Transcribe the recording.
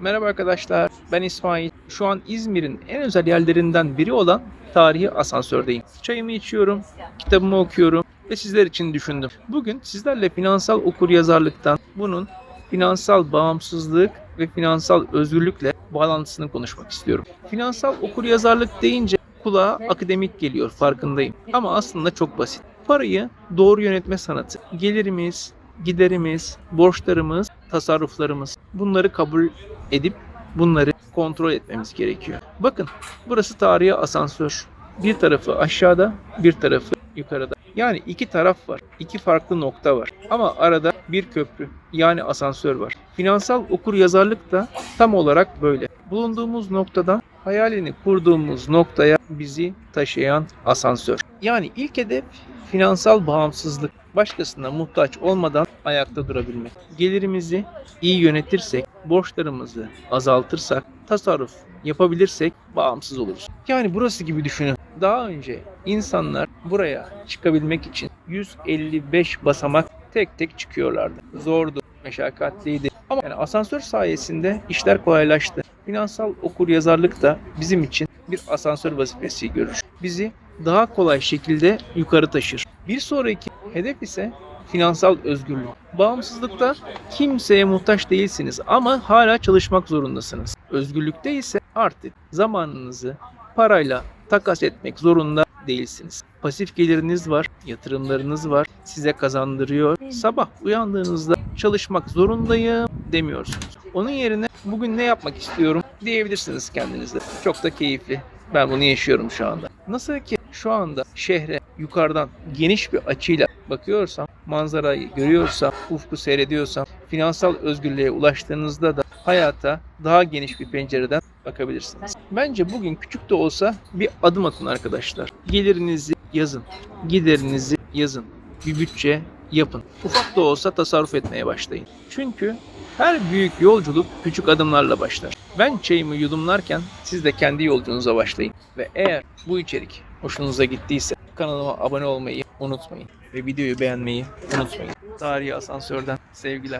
Merhaba arkadaşlar, ben İsmail. Şu an İzmir'in en özel yerlerinden biri olan tarihi asansördeyim. Çayımı içiyorum, kitabımı okuyorum ve sizler için düşündüm. Bugün sizlerle finansal okuryazarlıktan, bunun finansal bağımsızlık ve finansal özgürlükle bağlantısını konuşmak istiyorum. Finansal okuryazarlık deyince kulağa akademik geliyor farkındayım. Ama aslında çok basit. Parayı doğru yönetme sanatı. Gelirimiz, giderimiz, borçlarımız, tasarruflarımız. Bunları kabul edip bunları kontrol etmemiz gerekiyor. Bakın burası tarihi asansör. Bir tarafı aşağıda, bir tarafı yukarıda. Yani iki taraf var. iki farklı nokta var. Ama arada bir köprü yani asansör var. Finansal okur yazarlık da tam olarak böyle. Bulunduğumuz noktadan hayalini kurduğumuz noktaya bizi taşıyan asansör. Yani ilk hedef finansal bağımsızlık. Başkasına muhtaç olmadan ayakta durabilmek. Gelirimizi iyi yönetirsek, borçlarımızı azaltırsak, tasarruf yapabilirsek bağımsız oluruz. Yani burası gibi düşünün. Daha önce insanlar buraya çıkabilmek için 155 basamak tek tek çıkıyorlardı. Zordu, meşakkatliydi. Ama yani asansör sayesinde işler kolaylaştı. Finansal okuryazarlık da bizim için bir asansör vazifesi görür. Bizi daha kolay şekilde yukarı taşır. Bir sonraki hedef ise finansal özgürlük. Bağımsızlıkta kimseye muhtaç değilsiniz ama hala çalışmak zorundasınız. Özgürlükte ise artık zamanınızı parayla takas etmek zorunda değilsiniz. Pasif geliriniz var, yatırımlarınız var, size kazandırıyor. Sabah uyandığınızda çalışmak zorundayım demiyorsunuz. Onun yerine bugün ne yapmak istiyorum diyebilirsiniz kendinize. Çok da keyifli. Ben bunu yaşıyorum şu anda. Nasıl ki şu anda şehre yukarıdan geniş bir açıyla bakıyorsam, manzarayı görüyorsam, ufku seyrediyorsam, finansal özgürlüğe ulaştığınızda da hayata daha geniş bir pencereden bakabilirsiniz. Bence bugün küçük de olsa bir adım atın arkadaşlar. Gelirinizi yazın, giderinizi yazın. Bir bütçe yapın. Ufak da olsa tasarruf etmeye başlayın. Çünkü her büyük yolculuk küçük adımlarla başlar. Ben çayımı yudumlarken siz de kendi yolculuğunuza başlayın. Ve eğer bu içerik hoşunuza gittiyse kanalıma abone olmayı unutmayın. Ve videoyu beğenmeyi unutmayın. Tarihi asansörden sevgiler.